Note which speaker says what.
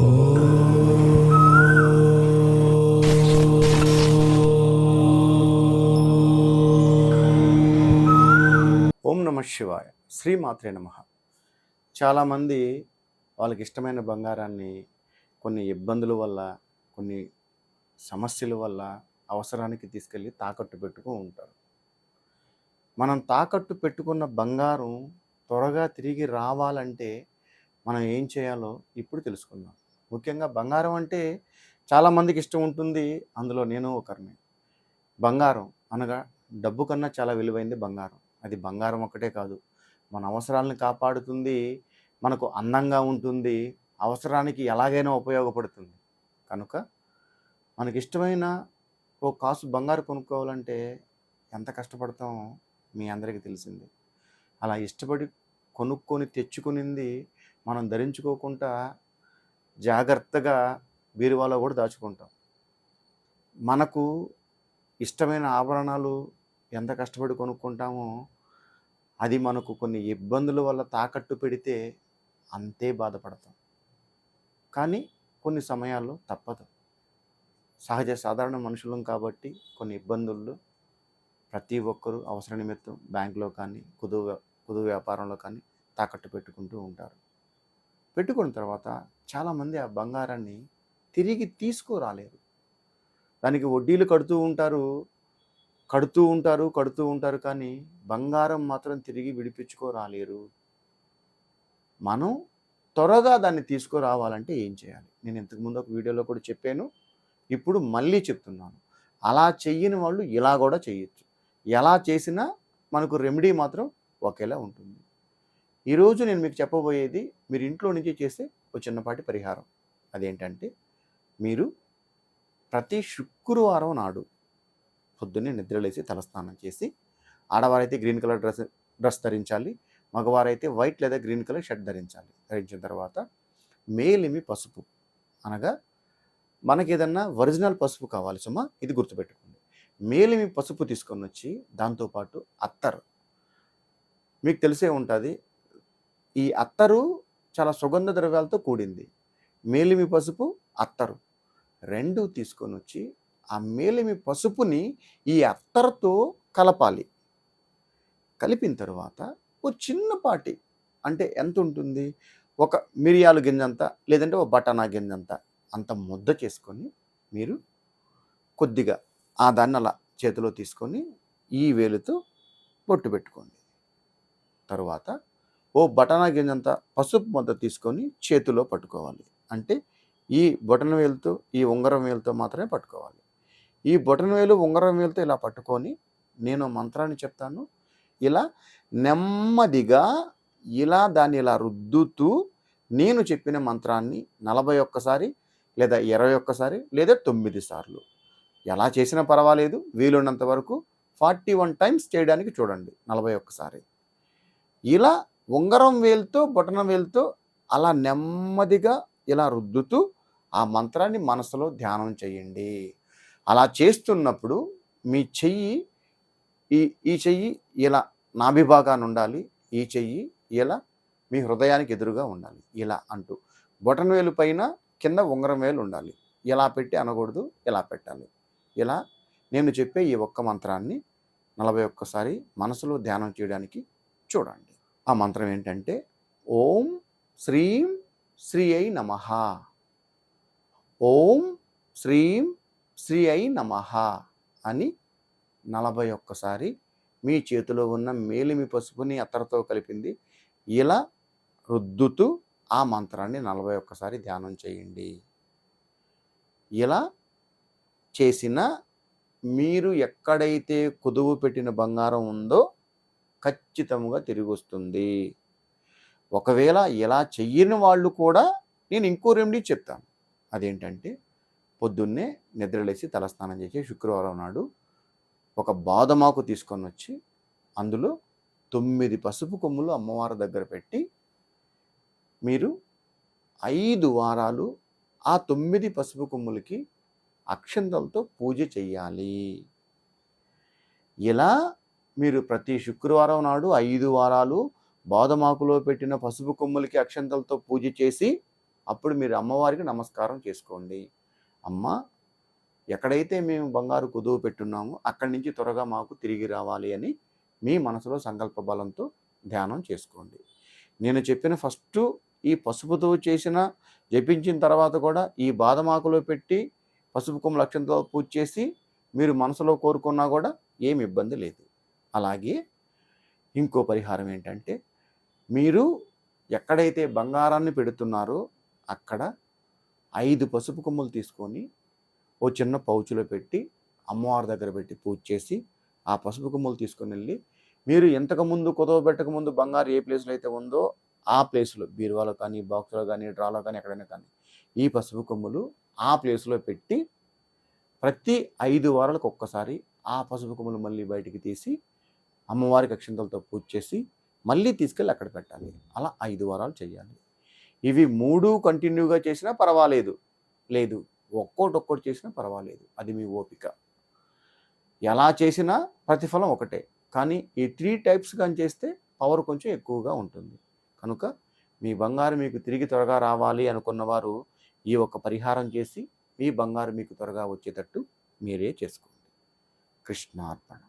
Speaker 1: ఓం నమ శివాయ. శ్రీమాత్రే నమ. చాలామంది వాళ్ళకి ఇష్టమైన బంగారాన్ని కొన్ని ఇబ్బందుల వల్ల కొన్ని సమస్యల వల్ల అవసరానికి తీసుకెళ్ళి తాకట్టు పెట్టుకు ఉంటారు. మనం తాకట్టు పెట్టుకున్న బంగారం త్వరగా తిరిగి రావాలంటే మనం ఏం చేయాలో ఇప్పుడు తెలుసుకుందాం. ముఖ్యంగా బంగారం అంటే చాలామందికి ఇష్టం ఉంటుంది. అందులో నేను ఒకరిని బంగారం అనగా డబ్బు కన్నా చాలా విలువైంది బంగారం. అది బంగారం ఒకటే కాదు. మన అవసరాలను కాపాడుతుంది. మనకు అందంగా ఉంటుంది. అవసరానికి ఎలాగైనా ఉపయోగపడుతుంది. కనుక మనకి ఇష్టమైన ఓ కాసు బంగారు కొనుక్కోవాలంటే ఎంత కష్టపడతామో మీ అందరికీ తెలిసింది. అలా ఇష్టపడి కొనుక్కొని తెచ్చుకునింది మనం ధరించుకోకుండా జాగ్రత్తగా బీరువాలో కూడా దాచుకుంటాం. మనకు ఇష్టమైన ఆభరణాలు ఎంత కష్టపడి కొనుక్కుంటామో అది మనకు కొన్ని ఇబ్బందుల వల్ల తాకట్టు పెడితే అంతే బాధపడతాం. కానీ కొన్ని సమయాల్లో తప్పదు. సహజ సాధారణ మనుషులం కాబట్టి కొన్ని ఇబ్బందుల్లో ప్రతి ఒక్కరూ అవసర నిమిత్తం బ్యాంకులో కానీ కుదు కుదు వ్యాపారంలో కానీ తాకట్టు పెట్టుకుంటూ ఉంటారు. పెట్టుకున్న తర్వాత చాలామంది ఆ బంగారాన్ని తిరిగి తీసుకురాలేరు. దానికి వడ్డీలు కడుతూ ఉంటారు కడుతూ ఉంటారు కడుతూ ఉంటారు కానీ బంగారం మాత్రం తిరిగి విడిపించుకోరాలేరు. మనం త్వరగా దాన్ని తీసుకురావాలంటే ఏం చేయాలి? నేను ఇంతకుముందు ఒక వీడియోలో కూడా చెప్పాను. ఇప్పుడు మళ్ళీ చెప్తున్నాను. అలా చెయ్యని వాళ్ళు ఇలా కూడా చేయొచ్చు. ఎలా చేసినా మనకు రెమెడీ మాత్రం ఒకేలా ఉంటుంది. ఈరోజు నేను మీకు చెప్పబోయేది మీరు ఇంట్లో నుంచి చేసే ఒక చిన్నపాటి పరిహారం. అదేంటంటే మీరు ప్రతి శుక్రవారం నాడు పొద్దున్నే నిద్రలేసి తలస్నానం చేసి ఆడవారైతే గ్రీన్ కలర్ డ్రెస్ డ్రెస్ ధరించాలి మగవారైతే వైట్ లేదా గ్రీన్ కలర్ షర్ట్ ధరించాలి. ధరించిన తర్వాత మేలిమి పసుపు అనగా మనకి ఏదన్నా ఒరిజినల్ పసుపు కావాలి సుమా ఇది గుర్తుపెట్టుకోండి. మేలిమి పసుపు తీసుకొని వచ్చి దాంతోపాటు అత్తరు. మీకు తెలిసే ఉంటుంది ఈ అత్తరు చాలా సుగంధ ద్రవ్యాలతో కూడింది. మేలిమి పసుపు అత్తరు. రెండు తీసుకొని వచ్చి ఆ మేలిమి పసుపుని ఈ అత్తరుతో కలపాలి. కలిపిన తర్వాత ఓ చిన్నపాటి అంటే ఎంత ఉంటుంది? ఒక మిరియాలు గింజంత లేదంటే ఒక బటానా గింజంత అంత ముద్ద చేసుకొని మీరు కొద్దిగా ఆ దాన్ని అలా చేతిలో తీసుకొని ఈ వేలుతో బొట్టు పెట్టుకోండి. తర్వాత ఓ బటానా గింజంత పసుపు ముద్ద తీసుకొని చేతిలో పట్టుకోవాలి. అంటే ఈ బొటన వేలుతో ఈ ఉంగరం వేలుతో మాత్రమే పట్టుకోవాలి. ఈ బొటన వేలు ఉంగరం వేలుతో ఇలా పట్టుకొని నేను మంత్రాన్ని చెప్తాను. ఇలా నెమ్మదిగా ఇలా దాన్ని ఇలా రుద్దుతూ నేను చెప్పిన మంత్రాన్ని నలభై ఒక్కసారి లేదా ఇరవై ఒక్కసారి లేదా తొమ్మిది సార్లు. ఎలా చేసినా పర్వాలేదు వీలున్నంత వరకు ఫార్టీ వన్ టైమ్స్ చేయడానికి చూడండి నలభై ఒక్కసారి. ఇలా ఉంగరం వేలుతో బొటన వేలుతో అలా నెమ్మదిగా ఇలా రుద్దుతూ ఆ మంత్రాన్ని మనసులో ధ్యానం చేయండి. అలా చేస్తున్నప్పుడు మీ చెయ్యి ఈ ఈ చెయ్యి ఇలా నాభిభాగాన్ని ఉండాలి ఈ చెయ్యి ఇలా మీ హృదయానికి ఎదురుగా ఉండాలి ఇలా అంటూ. బొటన్ వేలు పైన కింద ఉంగరం వేలు ఉండాలి ఇలా పెట్టి అనకూడదు ఇలా పెట్టాలి. ఇలా నేను చెప్పే ఈ ఒక్క మంత్రాన్ని నలభై ఒక్కసారి మనసులో ధ్యానం చేయడానికి చూడండి. ఆ మంత్రం ఏంటంటే ఓం శ్రీం శ్రీ అయి నమ. ఓం శ్రీం శ్రీ అయి నమ అని నలభై ఒక్కసారి మీ చేతిలో ఉన్న మేలిమి పసుపుని అత్తరతో కలిపింది. ఇలా రుద్దుతూ ఆ మంత్రాన్ని నలభై ఒక్కసారి ధ్యానం చేయండి. ఇలా చేసిన మీరు ఎక్కడైతే కుదువు పెట్టిన బంగారం ఉందో ఖచ్చితంగా తిరిగి వస్తుంది ఒకవేళ ఇలా చెయ్యని వాళ్ళు కూడా నేను ఇంకో రెమెడీ చెప్తాను. అదేంటంటే పొద్దున్నే నిద్రలేసి తలస్నానం చేసి శుక్రవారం నాడు ఒక బాదమాకు తీసుకొని వచ్చి అందులో తొమ్మిది పసుపు కొమ్ములు అమ్మవారి దగ్గర పెట్టి మీరు ఐదు వారాలు ఆ తొమ్మిది పసుపు కొమ్ములకి అక్షంతలతో పూజ చెయ్యాలి. ఇలా మీరు ప్రతి శుక్రవారం నాడు ఐదు వారాలు బాదమాకులో పెట్టిన పసుపు కొమ్ములకి అక్షంతలతో పూజ చేసి అప్పుడు మీరు అమ్మవారికి నమస్కారం చేసుకోండి. అమ్మ ఎక్కడైతే మేము బంగారు కుదువు పెట్టున్నామో అక్కడి నుంచి త్వరగా మాకు తిరిగి రావాలి అని మీ మనసులో సంకల్ప బలంతో ధ్యానం చేసుకోండి. నేను చెప్పిన ఫస్ట్ ఈ పసుపుతో చేసిన జపించిన తర్వాత కూడా ఈ బాదమాకులో పెట్టి పసుపు కొమ్మ లక్ష్యంతో పూజ చేసి మీరు మనసులో కోరుకున్నా కూడా ఏమి ఇబ్బంది లేదు. అలాగే ఇంకో పరిహారం ఏంటంటే మీరు ఎక్కడైతే బంగారాన్ని పెడుతున్నారో అక్కడ ఐదు పసుపు కొమ్ములు తీసుకొని ఓ చిన్న పౌచులో పెట్టి అమ్మవారి దగ్గర పెట్టి పూజ చేసి ఆ పసుపు కొమ్ములు తీసుకొని వెళ్ళి మీరు ఎంతకు ముందు కుదవ పెట్టకముందు బంగారు ఏ ప్లేస్లో అయితే ఉందో ఆ ప్లేస్లో బీరువాలో కానీ బాక్స్లో కానీ డ్రాలో కానీ ఎక్కడైనా కానీ ఈ పసుపు కొమ్ములు ఆ ప్లేస్లో పెట్టి ప్రతి ఐదు వారాలకు ఒక్కసారి ఆ పసుపు కొమ్ములు మళ్ళీ బయటికి తీసి అమ్మవారికి అక్షంతలతో పూజ చేసి మళ్ళీ తీసుకెళ్ళి అక్కడ పెట్టాలి. అలా ఐదు వారాలు చేయాలి ఇవి మూడు కంటిన్యూగా చేసినా పర్వాలేదు. లేదు ఒక్కోటి ఒక్కోటి చేసినా పర్వాలేదు. అది మీ ఓపిక. ఎలా చేసినా ప్రతిఫలం ఒకటే. కానీ ఈ త్రీ టైప్స్ కానీ చేస్తే పవర్ కొంచెం ఎక్కువగా ఉంటుంది. కనుక మీ బంగారు మీకు తిరిగి త్వరగా రావాలి అనుకున్న వారు ఈ ఒక్క పరిహారం చేసి మీ బంగారు మీకు త్వరగా వచ్చేటట్టు మీరే చేసుకోండి. కృష్ణార్పణ.